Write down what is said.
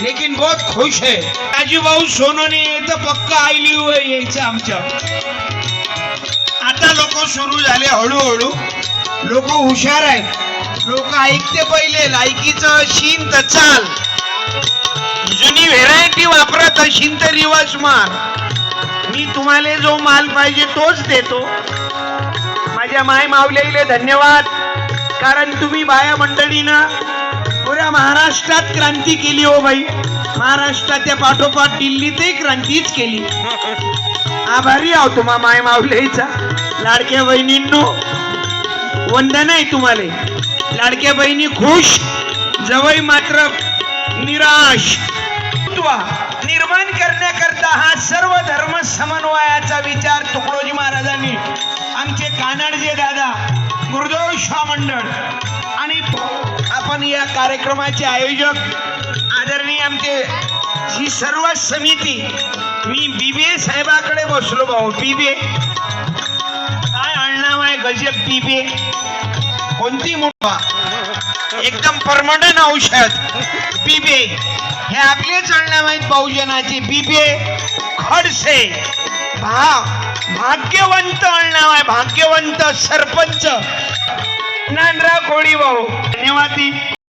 लेकिन बहुत खुश है। राजू भाऊ सोनोने तर पक्का आईली यायचं आमच्या आता लोक सुरू झाले हळूहळू. लोक हुशार आहेत. लोक ऐकते पहिले लायकीचं शीन तर चाल. जुनी व्हेरायटी वापरत अशीन तर रिवाज मार मी तुम्हाला जो माल पाहिजे तोच देतो. माझ्या माय मावलेले धन्यवाद. कारण तुम्ही बाया मंडळीनं पुऱ्या महाराष्ट्रात क्रांती केली हो बाई. महाराष्ट्राच्या पाठोपाठ दिल्लीतही क्रांतीच केली. आभारी आहो तुम्हा माय मावलेचा लाडक्या बहिणींनो वंदन आहे तुम्हाला. लाडक्या बहिणी खुश जवळ मात्र निराश. निर्माण करण्याकरता हा सर्व धर्म समन्वयाचा विचार तुकडोजी महाराजांनी आमचे कानडजे दादा गुरुदेव शाह मंडळ आणि आपण या कार्यक्रमाचे आयोजक आदरणीय आमचे ही सर्व समिती मी बीबे साहेबाकडे बसलो भाऊ बीबीए काय आणणार आहे गजब बीबीए कोणती मोठा एकदम परमनंट औषध बीबे हे आपलेच आणणार आहेत बहुजनाचे बीबे खडसे. भा भाग्यवंत आणणार आहे भाग्यवंत सरपंच. नांदरा कोळी भाऊ धन्यवाद